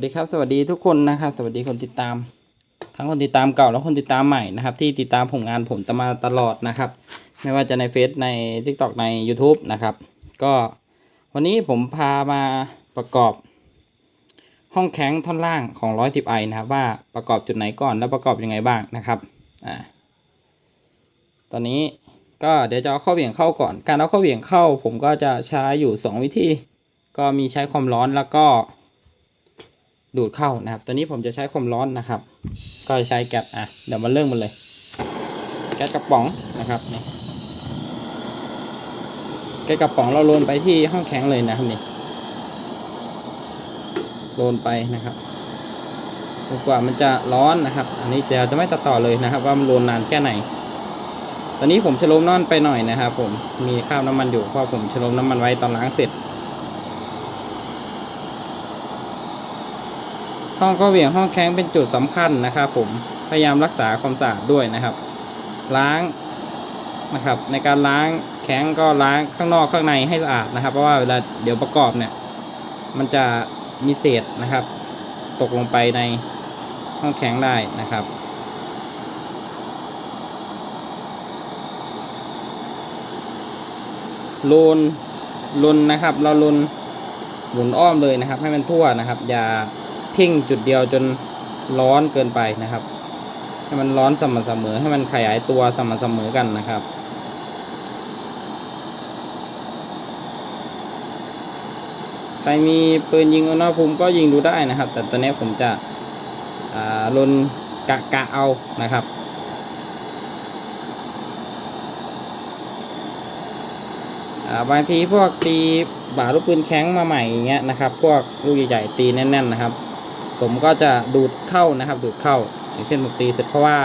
สวัสดีครับ สวัสดีทุกคนนะครับ สวัสดีคนติดตาม ทั้งคนติดตามเก่าและคนติดตามใหม่นะครับ ที่ติดตามผลงานผมตมาตลอดนะครับ ไม่ว่าจะในเฟซใน t ิ k t o k ใน YouTube นะครับ ก็วันนี้ผมพามาประกอบ ห้องแข็งท่อนล่างของร้อยสิบไอนะครับ ว่าประกอบจุดไหนก่อนแล้วประกอบยังไงบ้างนะครับอ่าตอนนี้ก็เดี๋ยวจะเอาเข้าเหวี่ยงเข้าก่อน การเอาเข้าเหวี่ยงเข้า ผมก็จะใช้อยู่สองวิธี ก็มีใช้ความร้อนแล้วก็ ดูดเข้านะครับ ตัวนี้ผมจะใช้ความร้อนนะครับ ก็ใช้แก๊สอะเดี๋ยวมาเริ่มมันเลย แก๊สกระป๋องนะครับนี่แก๊สกระป๋องเราโรนไปที่ห้องแข็งเลยนะครับนี่โรนไปนะครับกว่ามันจะร้อนนะครับ อันนี้จะจะไม่ตัดต่อเลยนะครับ ว่ามันโรนนานแค่ไหน ตอนนี้ผมชะโลมน้ำมันไปหน่อยนะครับ ผมมีคราบน้ำมันอยู่เพราะผมชะโลมน้ำมันไว้ตอนล้างเสร็จ ห้องก็เหวี่ยงห้องแข้งเป็นจุดสำคัญนะครับ ผมพยายามรักษาความสะอาดด้วยนะครับ ล้างนะครับ ในการล้างแข้งก็ล้างข้างนอกข้างในให้สะอาดนะครับ เพราะว่าเวลาเดี๋ยวประกอบเนี่ย มันจะมีเศษนะครับ ตกลงไปในห้องแข้งได้นะครับโลนลุนนะครับ เราลุนหมุนอ้อมเลยนะครับ ให้มันทั่วนะครับ อย่า เพ่งจุดเดียวจนร้อนเกินไปนะครับ ให้มันร้อนสม่ำเสมอให้มันขยายตัวสม่ำเสมอกันนะครับใครมีปืนยิงอุณหภูมิก็ยิงดูได้นะครับ แต่ตอนนี้ผมจะลนกะกะเอานะครับาบางทีพวกตีบ่าลูกปืนแข็งมาใหม่อย่างเงี้ยนะครับ พวกลูกใหญ่ๆตีแน่นๆนะครับ ผมก็จะดูดเข้านะครับ ดูดเข้าอย่างเช่นผมตีเสร็จเพราะว่า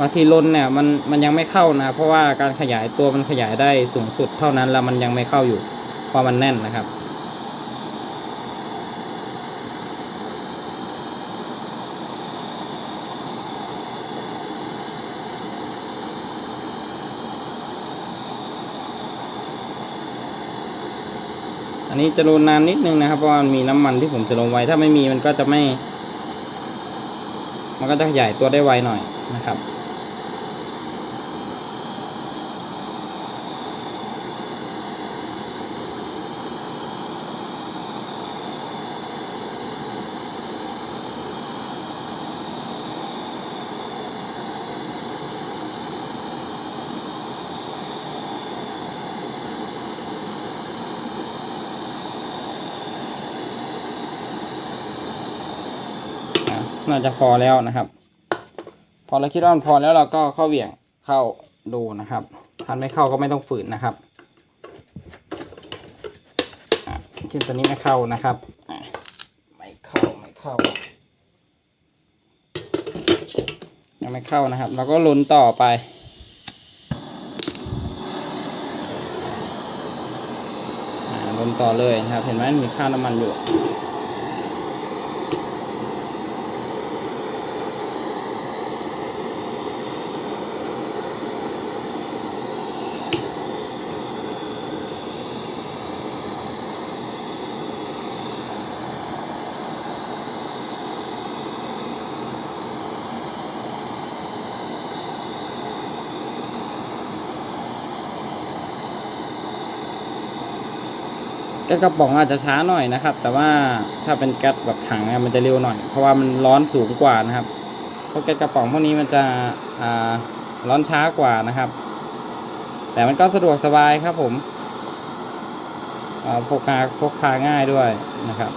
บางทีลนเนี่ยมันมันยังไม่เข้านะ เพราะว่าการขยายตัวมันขยายได้สูงสุดเท่านั้นแล้วมันยังไม่เข้าอยู่เพราะมันแน่นนะครับ อันนี้จะลนนานนิดนึงนะครับ เพราะมันมีน้ำมันที่ผมจะลงไว้ ถ้าไม่มีมันก็จะไม่ มันก็จะขยายตัวได้ไวหน่อยนะครับ น่าจะพอแล้วนะครับ พอเราคิดว่ามันพอแล้วเราก็เข้าเหวี่ยงเข้าดูนะครับถ้าไม่เข้าก็ไม่ต้องฝืนนะครับเช่นตัวนี้ไม่เข้านะครับไม่เข้าไม่เข้า ยังไม่เข้านะครับ เราก็ลุ้นต่อไปอลุ้นต่อเลยนะครับ เห็นไหมมีค่าน้ำมันอยู่ ก๊สกระป๋องอาจจะช้าหน่อยนะครับ แต่ว่าถ้าเป็นแก๊สแบบถังมันจะเร็วหน่อย เพราะว่ามันร้อนสูงกว่านะครับเพราะแก๊สกระป๋องพวกนี้มันจะร้อนช้ากว่านะครับ แต่มันก็สะดวกสบายครับผมพกพาพกพาง่ายด้วยนะครับ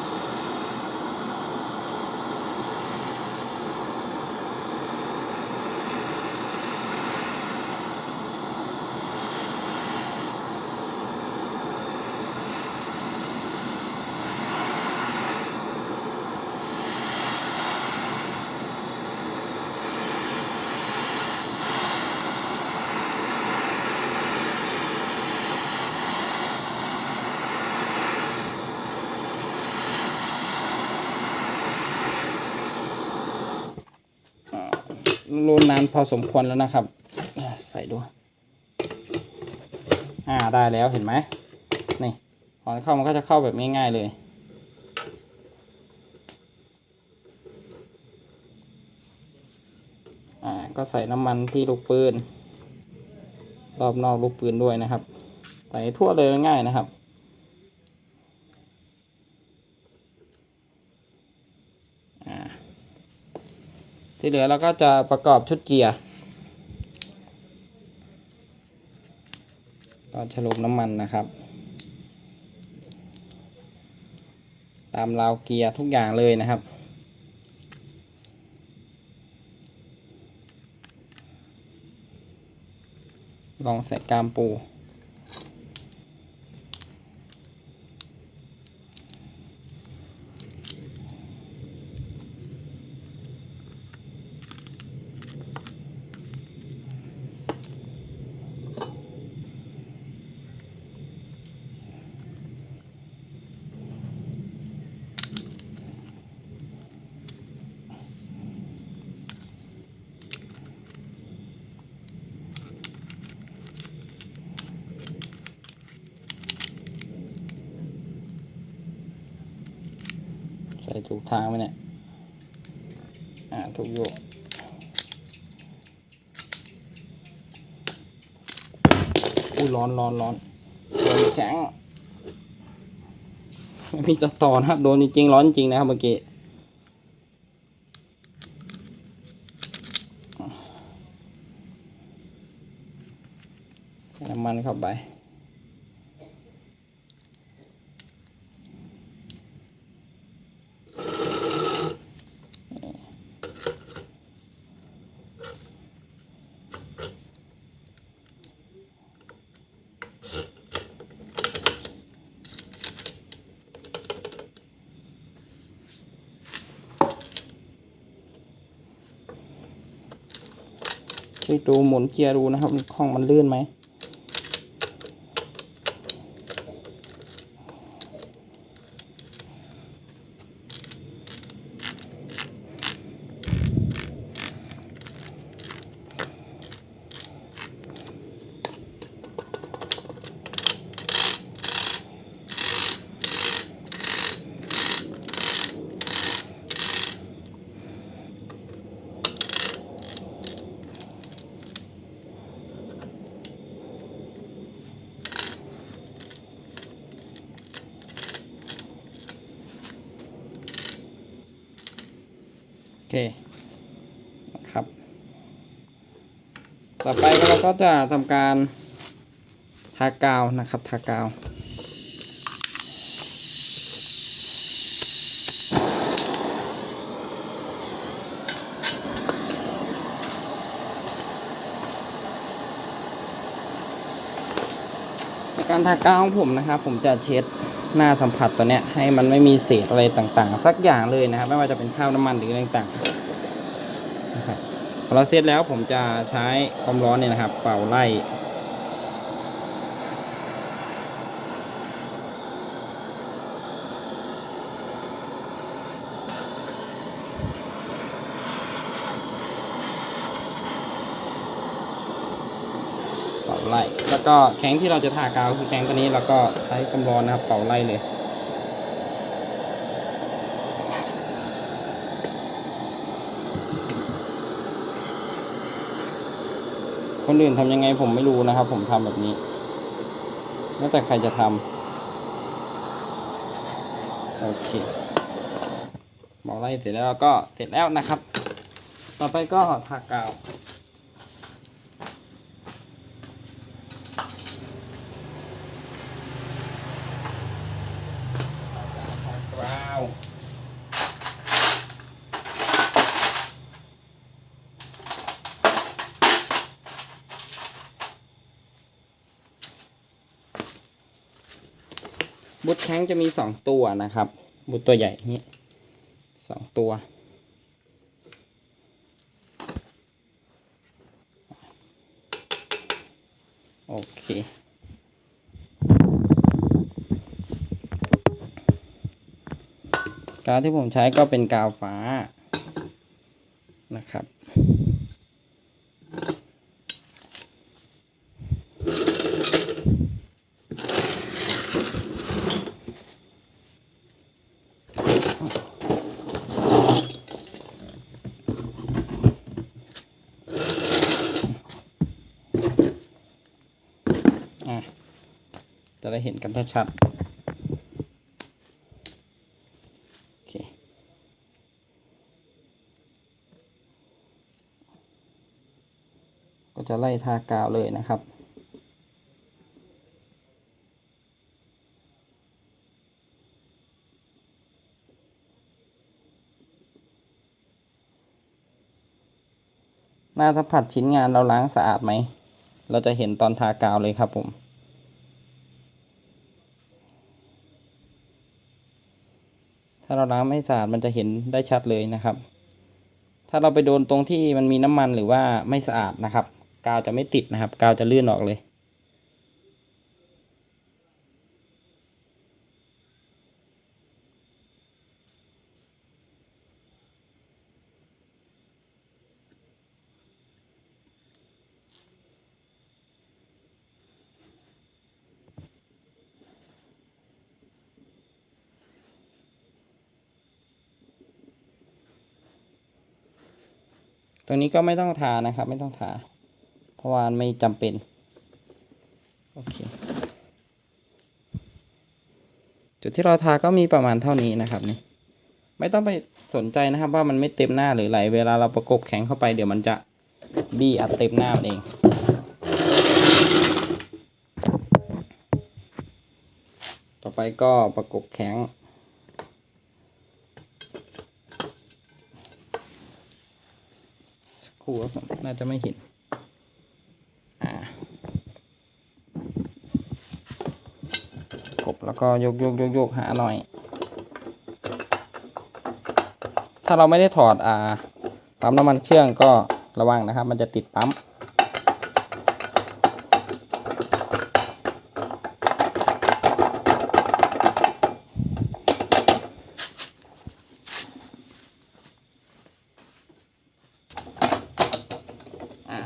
านพอสมควรแล้วนะครับ ใส่ดูอ่าได้แล้วเห็นไหมนี่ตอนเข้ามันก็จะเข้าแบบง่ายๆเลยอ่าก็ใส่น้ำมันที่ลูกปืนรอบนอกลูกปืนด้วยนะครับใส่ทั่วเลยง่ายนะครับ ที่เหลือเราก็จะประกอบชุดเกียร์ก็ฉลุน้ำมันนะครับ ตามราวเกียร์ทุกอย่างเลยนะครับลองใส่กามปู ถูกทางไหมเนี่ย อ่า ถูกอยู่อุ้ยร้อนร้อนร้อนโดนแข็งไม่มีจะต่อนะครับ โดนจริงร้อนจริงนะครับเมื่อกี้น้ำมันเข้าไป ไปดูหมุนเกียร์ดูนะครับคล้องมันลื่นไหม เคนะครับ ต่อไปเราก็จะทำการทากาวนะครับทากาวในการทากาวของผมนะครับ ผมจะเช็ด หน้าสัมผัสตัวเนี้ยให้มันไม่มีเศษอะไรต่างๆ สักอย่างเลยนะครับ ไม่ว่าจะเป็นข้าวน้ำมันหรืออะไรต่างๆนะครับพอเราเซตแล้วผมจะใช้ความร้อนเนี่ยนะครับ เป่าไล่ เป่าไล่ แล้ว ก็แข็งที่เราจะทากาวคือแข็งตัวนี้เราก็ใช้ความร้อนนะครับเป่าไล่เลยคนอื่นทำยังไงผมไม่รู้นะครับ ผมทำแบบนี้แล้วแต่ใครจะทำโอเคบอกไล่เสร็จแล้วก็เสร็จแล้วนะครับ ต่อไปก็ทากาว บุตรแข้งจะมีสองตัวนะครับบุตรตัวใหญ่นี้สองตัว โอเค กาวที่ผมใช้ก็เป็นกาวฟ้า จะได้เห็นกันชัดๆโอเคก็จะไล่ทากาวเลยนะครับหน้าสัมผัสชิ้นงานเราล้างสะอาดไหม เราจะเห็นตอนทากาวเลยครับผม ถ้าเราล้างไม่สะอาดมันจะเห็นได้ชัดเลยนะครับ ถ้าเราไปโดนตรงที่มันมีน้ำมันหรือว่าไม่สะอาดนะครับ กาวจะไม่ติดนะครับ กาวจะลื่นออกเลย ตรงนี้ก็ไม่ต้องทานะครับ ไม่ต้องทา เพราะว่าไม่จำเป็น โอเค จุดที่เราทาก็มีประมาณเท่านี้นะครับนี่ ไม่ต้องไปสนใจนะครับ ว่ามันไม่เต็มหน้าหรือไหลเวลาเราประกบแข็งเข้าไปเดี๋ยวมันจะบี้อัดเต็มหน้าเองต่อไปก็ประกบแข็ง สัก ครู่ครับผมน่าจะไม่เห็น อ่ากบแล้วก็ยกยกยกยกหาหน่อย ถ้าเราไม่ได้ถอดอ่าปั๊มน้ำมันเครื่องก็ระวังนะครับ มันจะติดปั๊ม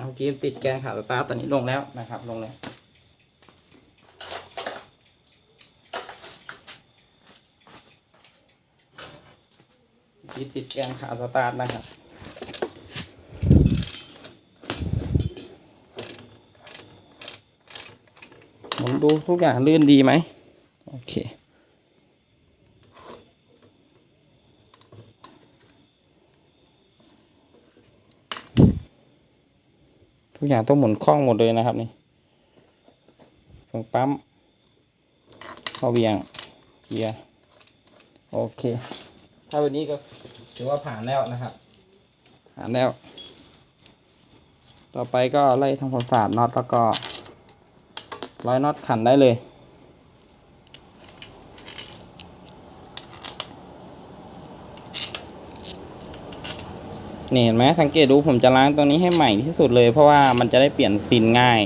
เมื่อกี้ติดแกนขาสตาร์ตอนนี้ลงแล้วนะครับ ลงเลยเมื่อกี้ติดแกนขาสตาร์ทนะครับ ผมดูทุกอย่างลื่นดีไหม โอเค อย่างต้องหมุนคล่องหมดเลยนะครับนี่เฟืองปั๊มเข้าเบียงเกียร์โอเค ถ้าวันนี้ก็ถือว่าผ่านแล้วนะครับผ่านแล้ว ต่อไปก็ไล่ทำความสะอาดน็อตแล้วก็ร้อยน็อตขันได้เลย นี่เห็นไหมสังเกตดูผมจะล้างตัวนี้ให้ใหม่ที่สุดเลย เพราะว่ามันจะได้เปลี่ยนซีนง่าย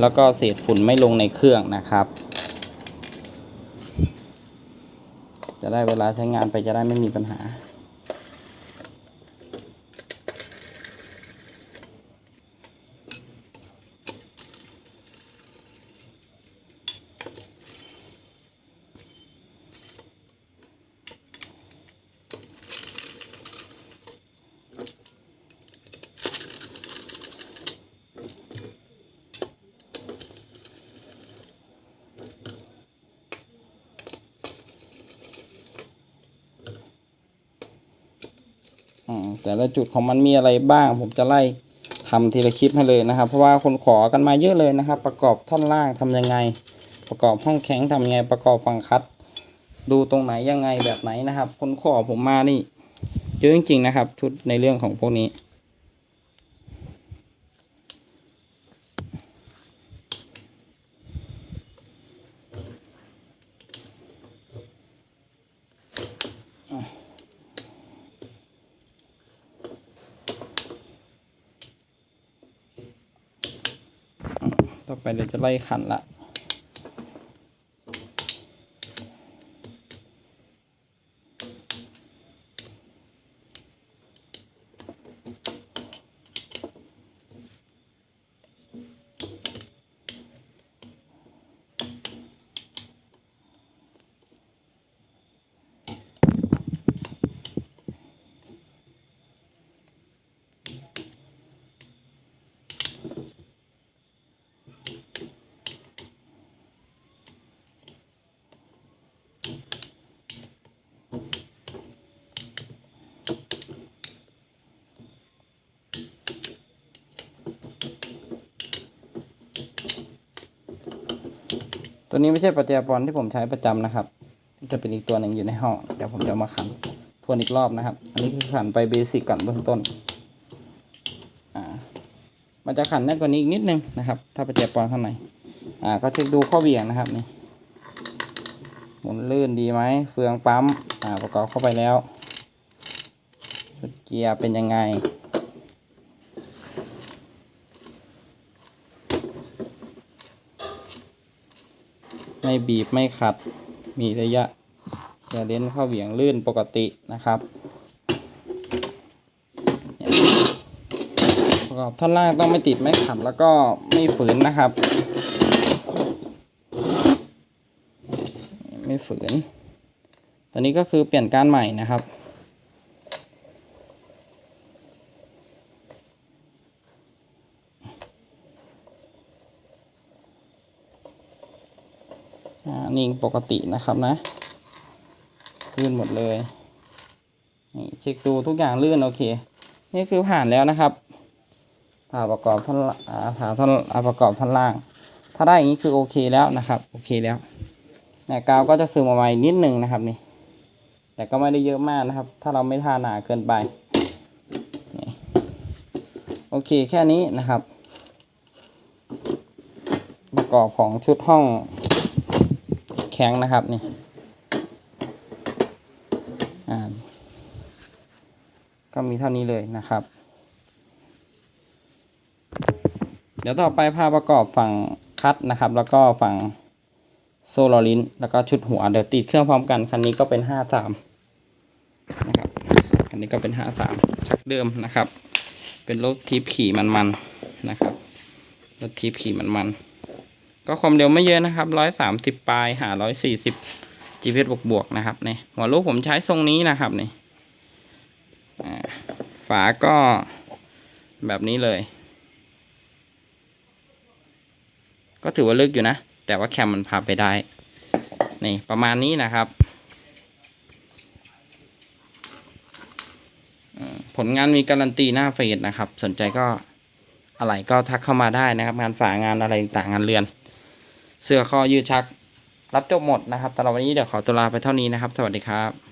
แล้วก็เศษฝุ่นไม่ลงในเครื่องนะครับ จะได้เวลาใช้งานไปจะได้ไม่มีปัญหา แต่ละจุดของมันมีอะไรบ้าง ผมจะไล่ทำทีละคลิปให้เลยนะครับ เพราะว่าคนขอกันมาเยอะเลยนะครับ ประกอบท่อนล่างทำยังไง ประกอบห้องแข็งทำยังไง ประกอบฝั่งคัด ดูตรงไหนยังไงแบบไหนนะครับ คนขอผมมานี่เยอะจริงๆนะครับ ชุดในเรื่องของพวกนี้ ต่อไปเดี๋ยวจะไล่ขันละ ตัวนี้ไม่ใช่ปัจจัยปอนที่ผมใช้ประจำนะครับ จะเป็นอีกตัวหนึ่งอยู่ในห้อง เดี๋ยวผมจะมาขันทวนอีกรอบนะครับ อันนี้คือขันไปเบสิกก่อนเบื้องต้น อ่า มันจะขันแน่นกว่านี้อีกนิดนึงนะครับ ถ้าปัจจัยปอนข้างใน อ่า ก็เช็คดูข้อเบี่ยงนะครับนี่ หมุนลื่นดีไหม เฟืองปั๊ม อ่า ประกอบเข้าไปแล้วเกียร์เป็นยังไง ไม่บีบไม่ขัด มีระยะอย่าเล่นเข้าเหวี่ยงลื่นปกตินะครับประกอบท่อนล่างต้องไม่ติดไม่ขัดแล้วก็ไม่ฝืนนะครับ ไม่ฝืน ตอนนี้ก็คือเปลี่ยนการใหม่นะครับ นิ่งปกตินะครับนะลื่นหมดเลยนี่เช็คดูทุกอย่างลื่นโอเค นี่คือผ่านแล้วนะครับ ผ่าประกอบท่อนลาผ่าท่อนอ่าประกอบท่อนล่าง ถ้าได้อย่างนี้คือโอเคแล้วนะครับโอเคแล้วเนี่ยกาวก็จะซึมออกมาอีกนิดหนึ่งนะครับนี่ แต่ก็ไม่ได้เยอะมากนะครับ ถ้าเราไม่ทาหนาเกินไปโอเคแค่นี้นะครับ ประกอบของชุดห้อง ข็งนะครับนี่ก็มีเท่านี้เลยนะครับ เดี๋ยวต่อไปพาประกอบฝั่งคัดนะครับ แล้วก็ฝั่งโซลารินแล้วก็ชุดหัวเดี๋ยวติดเครื่องพร้อมกันคันนี้ก็เป็นห้าสามนะครับคันนี้ก็เป็นห้าสามชักเดิมนะครับ เป็นรถทิปขี่มันๆนะครับรถทิปขี่มันๆ ก็ความเร็วไม่เยอะนะครับร้อยสามสิบปลายหาร้อยสี่สิบ GPS บวกบวกนะครับนี่หัวลูกผมใช้ทรงนี้นะครับนี่ฝาก็แบบนี้เลย ก็ถือว่าลึกอยู่นะ แต่ว่าแคมมันพาไปได้ นี่ประมาณนี้นะครับ ผลงานมีการันตีหน้าเฟซนะครับ สนใจก็อะไรก็ทักเข้ามาได้นะครับ งานฝางานอะไรต่างงานเรือน เสื้อคอยืดชัก รับจบหมดนะครับสำหรับวันนี้เดี๋ยวขอตัวลาไปเท่านี้นะครับ สวัสดีครับ